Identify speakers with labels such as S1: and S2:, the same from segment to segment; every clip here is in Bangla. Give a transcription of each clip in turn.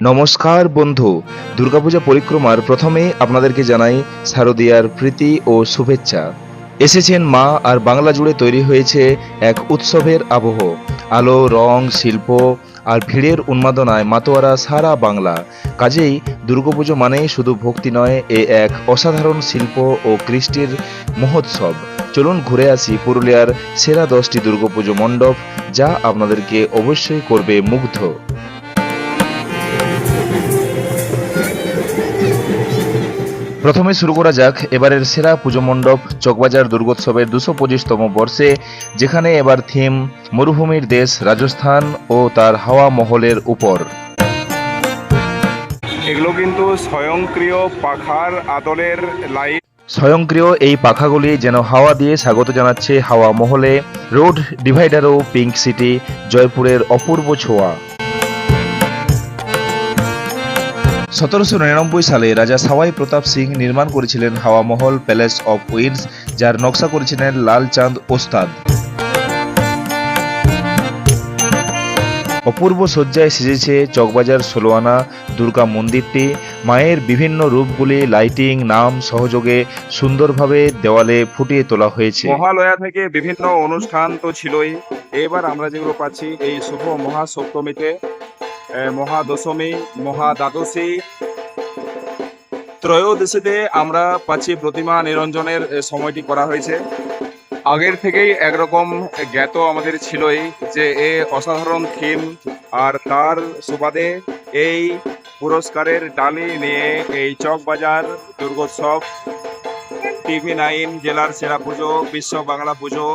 S1: নমস্কার বন্ধু। দুর্গাপূজা পরিক্রমার প্রথমেই আপনাদেরকে জানাই শারদীয়ার প্রীতি ও শুভেচ্ছা। এসেছেন মা আর বাংলা জুড়ে তৈরি হয়েছে এক উৎসবের আবহ। আলো, রং, শিল্প আর ভিড়ের উন্মাদনায় মাতোয়ারা সারা বাংলা। কাজেই দুর্গাপুজো মানেই শুধু ভক্তি নয়, এ এক অসাধারণ শিল্প ও কৃষ্টির মহোৎসব। চলুন ঘুরে আসি পুরুলিয়ার সেরা দশটি দুর্গাপুজো মণ্ডপ, যা আপনাদেরকে অবশ্যই করবে মুগ্ধ। প্রথমে শুরু করা যাক এবারের সেরা পুজো মণ্ডপ চকবাজার দুর্গোৎসবের দুশো পঁচিশতম বর্ষে যেখানে এবার থিম মরুভূমির দেশ রাজস্থান ও তার হাওয়া মহলের উপর।
S2: এগুলো কিন্তু স্বয়ংক্রিয় পাখার আদলের লাইট।
S1: স্বয়ংক্রিয় এই পাখাগুলি যেন হাওয়া দিয়ে স্বাগত জানাচ্ছে হাওয়া মহলে রোড ডিভাইডারও পিঙ্ক সিটি জয়পুরের অপূর্ব ছোঁয়া। সতেরোশো নিরানব্বই সালে রাজা সাওয়াই প্রতাপ সিং নির্মাণ করেছিলেন হাওয়া মহল, প্যালেস অফ উইন্ডস যার নকশা করেছিলেন লালচাঁদ ওস্তাদ। অপূর্ব শয্যায় সেজেছে চকবাজার ষোলোয়ানা দুর্গা মন্দিরটি। মায়ের বিভিন্ন রূপগুলি, লাইটিং, নাম, সহযোগে সুন্দরভাবে দেওয়ালে ফুটিয়ে তোলা হয়েছে।
S2: মহালয়া থেকে বিভিন্ন অনুষ্ঠান তো ছিলই। এবার আমরা যেগুলো পাচ্ছি, এই শুভ মহাসপ্তমীতে মহাদশমী, মহাদ্বাদশী। ত্রয়োদশীতে আমরা পাচ্ছি প্রতিমা নিরঞ্জনের সময়টি করা হয়েছে। আগের থেকেই একরকম জ্ঞাত আমাদের ছিলই যে এ অসাধারণ থিম আর তার সুবাদে এই পুরস্কারের ডালি নিয়ে এই চকবাজার দুর্গোৎসব, টিভি নাইন জেলার সেরা পুজো, বিশ্ব বাংলা পুজো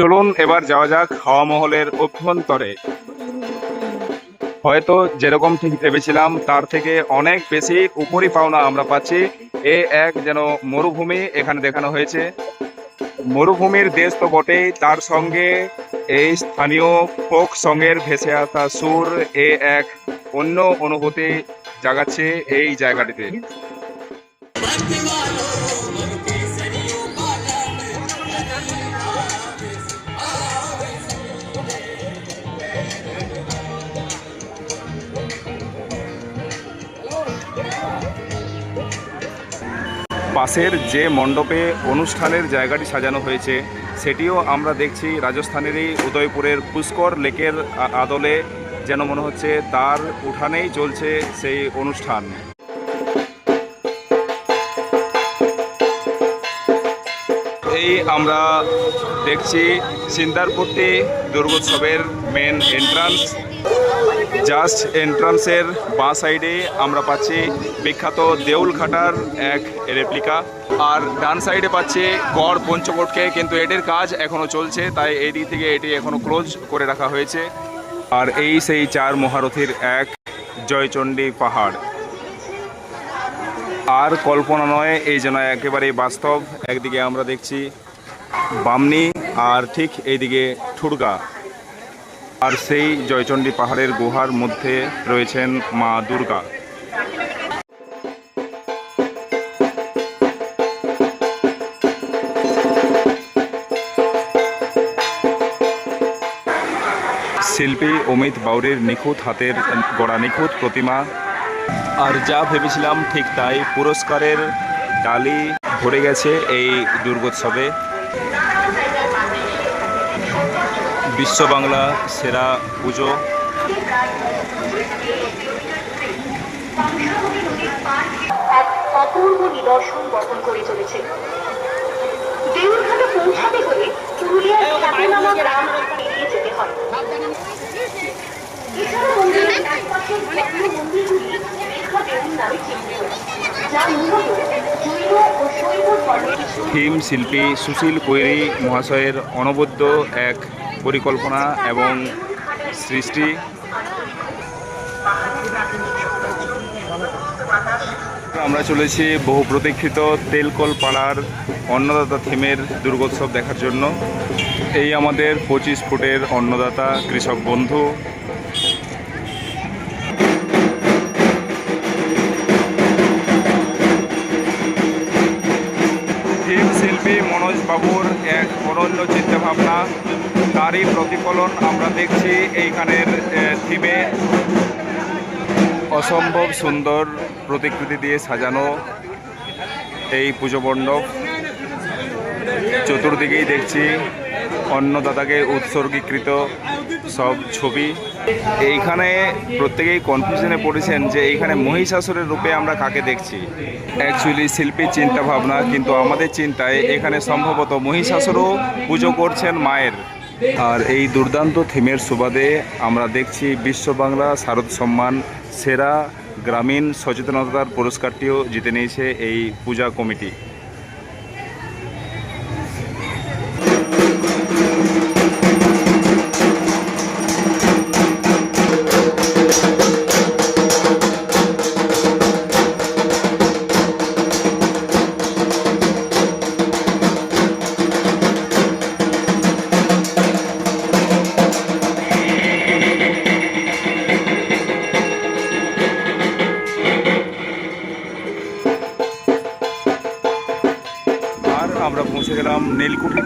S2: চলুন, এবার যাওয়া যাক হাওয়া মহলের অভ্যন্তরে। হয়তো যেরকম ঠিক ভেবেছিলাম, তার থেকে অনেক বেশি উপরি পাওনা আমরা পাচ্ছি। এ এক যেন মরুভূমি এখানে দেখানো হয়েছে। মরুভূমির দেশ তো বটেই, তার সঙ্গে এই স্থানীয় ফোক সঙ্গের ভেসে আসা সুর এ এক অন্য অনুভূতি জাগাচ্ছে এই জায়গাটিতে। পাশের যে মণ্ডপে অনুষ্ঠানের জায়গাটি সাজানো হয়েছে, সেটিও আমরা দেখছি রাজস্থানেরই উদয়পুরের পুষ্কর লেকের আদলে যেন মনে হচ্ছে তার উঠানেই চলছে সেই অনুষ্ঠান। এই আমরা দেখছি সিন্দারপট্টি দুর্গোৎসবের মেন এন্ট্রান্স জাস্ট এন্ট্রান্সের বাঁ সাইডে আমরা পাচ্ছি বিখ্যাত দেউলঘাটার এক রেপ্লিকা আর ডান সাইডে পাচ্ছি গড় পঞ্চকোটকে, কিন্তু এটির কাজ এখনও চলছে, তাই এই দিক থেকে এটি এখনও ক্লোজ করে রাখা হয়েছে। আর এই সেই চার মহারথীর এক জয়চণ্ডী পাহাড়। আর কল্পনা নয়, এই যেন একেবারেই বাস্তব। একদিকে আমরা দেখছি বামনি, আর ঠিক এইদিকে ঠুড়গা আর সেই জয়চণ্ডী পাহাড়ের গুহার মধ্যে রয়েছেন মা দুর্গা। শিল্পী অমিত বাউরির নিখুঁত হাতের গড়া নিখুঁত প্রতিমা। আর যা ভেবেছিলাম ঠিক তাই পুরস্কারের ডালি ভরে গেছে এই দুর্গোৎসবে। বিশ্ব বাংলা সেরা পুজো।
S3: অপূর্ব নিদর্শন বহন করে চলেছে। দেউরঘাটে পৌঁছাতে হলে পুরুলিয়ার খ্যাতনামা গ্রাম পেরিয়ে যেতে হয়। এছাড়া মন্দিরের চারপাশের মন্দিরগুলি দীঘা দেউল নামে চিহ্নিত যা মূলত জৈন ও শৈব ধর্মের
S2: থিম শিল্পী সুশীল কৈরি মহাশয়ের অনবদ্য এক পরিকল্পনা এবং সৃষ্টি। আমরা চলেছি বহু প্রতীক্ষিত তেলকল পাড়ার অন্নদাতা থিমের দুর্গোৎসব দেখার জন্য। এই আমাদের পঁচিশ ফুটের অন্নদাতা কৃষক বন্ধু এক অনন্য চিন্তাভাবনা, তারই প্রতিফলন আমরা দেখছি এইখানের থিমে। অসম্ভব সুন্দর প্রতিকৃতি দিয়ে সাজানো এই পুজো মণ্ডপ। চতুর্দিকেই দেখছি অন্নদাতাকে উৎসর্গীকৃত সব ছবি। এইখানে প্রত্যেকেই কনফিউশনে পড়েছেন যে এইখানে মহিষাসুরের রূপে আমরা কাকে দেখছি। অ্যাকচুয়ালি শিল্পীর চিন্তা ভাবনা, কিন্তু আমাদের চিন্তায় এখানে সম্ভবত মহিষাসুরও পুজো করছেন মায়ের। আর এই দুর্দান্ত থিমের সুবাদে আমরা দেখছি বিশ্ব বাংলা, শারদ সম্মান, সেরা, গ্রামীণ, সচেতনতার পুরস্কারটিও জিতে নিয়েছে এই পূজা কমিটি।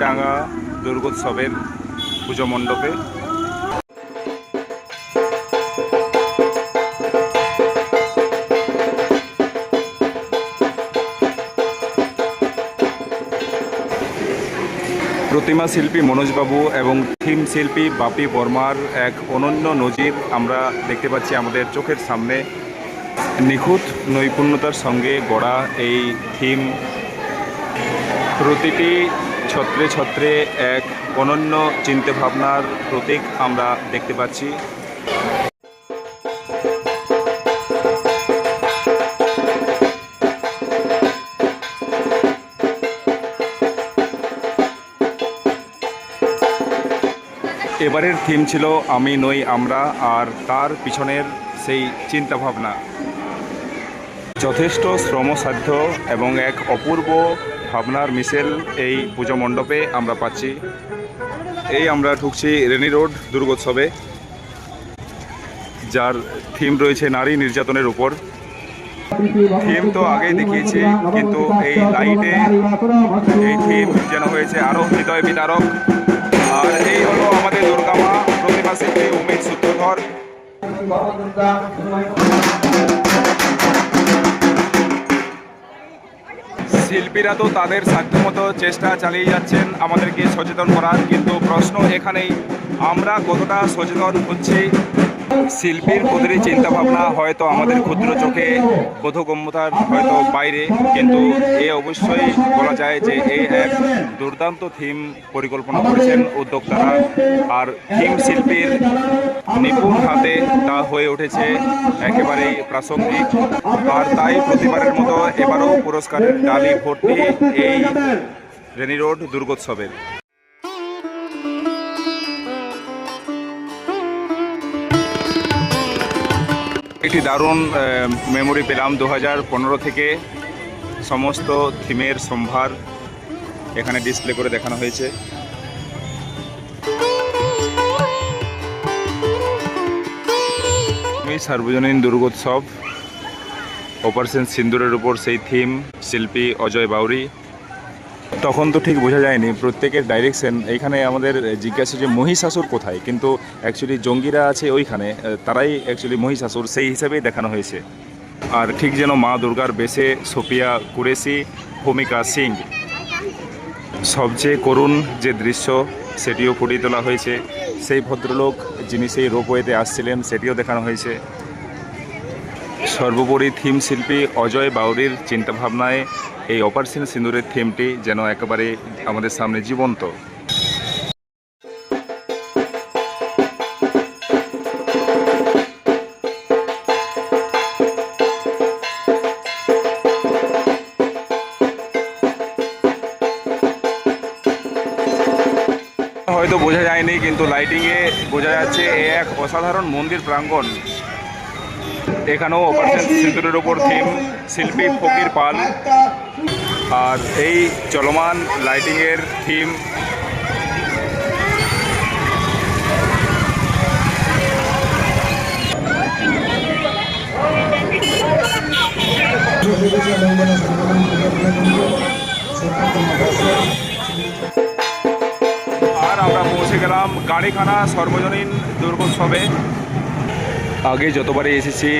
S2: ডাঙ্গা দুর্গোৎসবের পুজো মণ্ডপে। প্রতিমা শিল্পী মনোজবাবু এবং থিম শিল্পী বাপি বর্মার এক অনন্য নজির আমরা দেখতে পাচ্ছি আমাদের চোখের সামনে। নিখুঁত নৈপুণ্যতার সঙ্গে গড়া এই থিম। প্রতিটি ছত্রে ছত্রে এক অনন্য চিন্তাভাবনার প্রতীক আমরা দেখতে পাচ্ছি। এবারের থিম ছিল আমি নই আমরা, আর তার পিছনের সেই চিন্তাভাবনা। যথেষ্ট শ্রমসাধ্য এবং এক অপূর্ব ভাবনার মিশেল এই পুজো মণ্ডপে আমরা পাচ্ছি। এই আমরা ঢুকছি রেনি রোড দুর্গোৎসবে, যার থিম রয়েছে নারী নির্যাতনের উপর। থিম তো আগেই দেখিয়েছি, কিন্তু এই লাইটে এই থিম যেন হয়েছে আরও হৃদয় বিদারক। আর এই হলো আমাদের দুর্গামা প্রতিমা শিল্পী উমেশ সূত্রধর। শিল্পীরা তো তাদের সাধ্যমতো চেষ্টা চালিয়ে যাচ্ছেন আমাদেরকে সচেতন করার, কিন্তু প্রশ্ন এখানেই, আমরা কতটা সচেতন হচ্ছি? শিল্পীর প্রতিটি চিন্তাভাবনা হয়তো আমাদের ক্ষুদ্র চোখে বোধগম্যতার হয়তো বাইরে, কিন্তু এ অবশ্যই বলা যায় যে এ এক দুর্দান্ত থিম পরিকল্পনা করেছেন উদ্যোক্তারা। আর থিম শিল্পীর নিপুণ হাতে তা হয়ে উঠেছে একেবারেই প্রাসঙ্গিক। আর তাই প্রতিবারের মতো এবারও পুরস্কারের ডালি ভর্তি এই রেনি রোড দুর্গোৎসবের। একটি দারুণ মেমোরি পেলাম। দু হাজার পনেরো থেকে সমস্ত থিমের সম্ভার এখানে ডিসপ্লে করে দেখানো হয়েছে। আমি সার্বজনীন দুর্গোৎসব অপারেশন সিন্দুরের উপর সেই থিম শিল্পী অজয় বাউরি তখন তো ঠিক বোঝা যায়নি, প্রত্যেকের ডাইরেকশন এইখানে আমাদের জিজ্ঞাসা যে মহিষাসুর কোথায়? কিন্তু অ্যাকচুয়ালি জঙ্গিরা আছে ওইখানে তারাই অ্যাকচুয়ালি মহিষাসুর, সেই হিসাবেই দেখানো হয়েছে। আর ঠিক যেন মা দুর্গার বেশে সোফিয়া কুরেশি, ভূমিকা সিং। সবচেয়ে করুণ যে দৃশ্য, সেটিও ফুটিয়ে তোলা হয়েছে। সেই ভদ্রলোক যিনি সেই রোপওয়েতে আসছিলেন, সেটিও দেখানো হয়েছে। সর্বোপরি থিম শিল্পী অজয় বাউরির চিন্তাভাবনায় এই অপারেশন সিন্দুরের থিমটি যেন একেবারে আমাদের সামনে জীবন্ত। হয়তো বোঝা যায়নি, কিন্তু লাইটিংয়ে বোঝা যাচ্ছে এক অসাধারণ মন্দির প্রাঙ্গণ। এখানেও অপারেশন সিন্দুরের ওপর থিম শিল্পী ফকির পাল। আর এই চলমান লাইটিংয়ের থিম
S4: আর
S2: আমরা পৌঁছে গেলাম গাড়িখানা সর্বজনীন দুর্গোৎসবে। আগে যতবারই এসেছি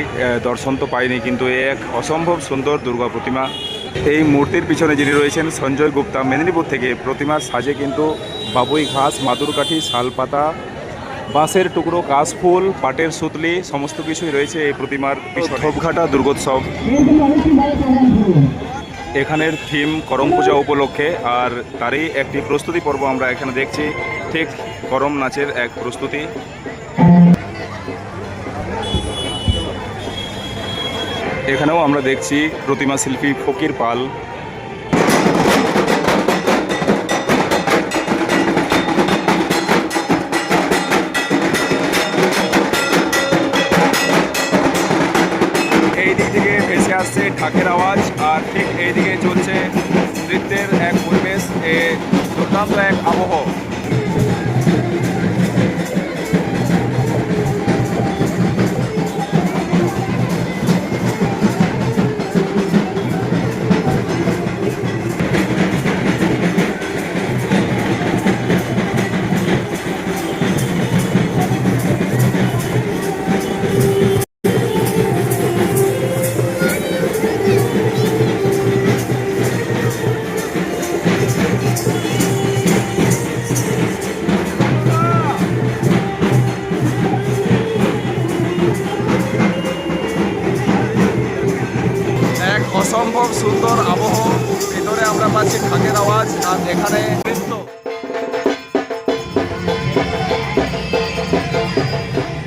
S2: দর্শন তো পাইনি, কিন্তু এক অসম্ভব সুন্দর দুর্গা প্রতিমা। এই মূর্তির পিছনে যিনি রয়েছেন সঞ্জয় গুপ্তা, মেদিনীপুর থেকে প্রতিমার সাজে কিন্তু বাবুই ঘাস মাদুরকাঠি শালপাতা বাঁশের টুকরো কাশফুল পাটের সুতলি, সমস্ত কিছুই রয়েছে এই প্রতিমার পিছনে। দুর্গোৎসব। এখানের থিম করম পূজা উপলক্ষে, আর তারই একটি প্রস্তুতি পর্ব আমরা এখানে দেখছি। ঠিক করম নাচের এক প্রস্তুতি। এখানেও আমরা দেখছি প্রতিমা শিল্পী ফকির পাল। এই দিক থেকে ভেসে আসছে ঢাকের আওয়াজ, আর ঠিক এই দিকে চলছে নৃত্যের এক পরিবেশ, এ দুর্দান্ত এক আবহ। অসম্ভব সুন্দর আবহ। ভিতরে আমরা পাচ্ছি ঢাকের আওয়াজ, আর এখানে নৃত্য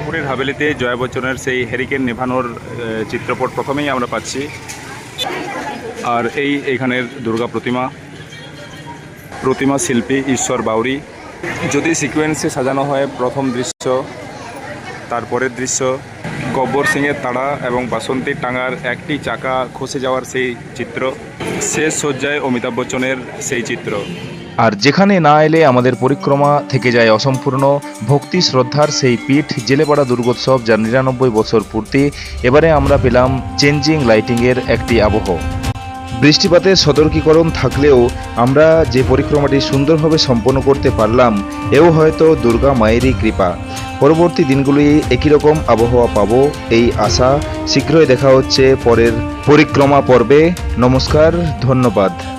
S2: পুরীর হাভেলিতে জয়া বচ্চনের সেই হেরিকেন নেভানোর চিত্রপট প্রথমেই আমরা পাচ্ছি। আর এই এখানের দুর্গা প্রতিমা প্রতিমা শিল্পী ঈশ্বর বাউরি। যদি সিকোয়েন্সে সাজানো হয় প্রথম দৃশ্য, তারপরের দৃশ্য গব্বর সিংয়ের তাড়া এবং বাসন্তীর টাঙ্গার একটি চাকা খসে যাওয়ার সেই চিত্র। শেষ শয্যায় অমিতাভ বচ্চনের সেই চিত্র।
S1: আর যেখানে না এলে আমাদের পরিক্রমা থেকে যায় অসম্পূর্ণ, ভক্তি, শ্রদ্ধার সেই পীঠ, জেলেপাড়া দুর্গোৎসব যার নিরানব্বই বছর পূর্তি, এবারে আমরা পেলাম চেঞ্জিং লাইটিংয়ের একটি আবহ। বৃষ্টিপাতের সতর্কীকরণ থাকলেও আমরা যে পরিক্রমাটি সুন্দরভাবে সম্পন্ন করতে পারলাম, এও হয়তো দুর্গা মায়েরই কৃপা। পরবর্তী দিনগুলি একই রকম আবহাওয়া পাব এই আশা। শীঘ্রই দেখা হচ্ছে পরের পরিক্রমা পর্বে। নমস্কার, ধন্যবাদ।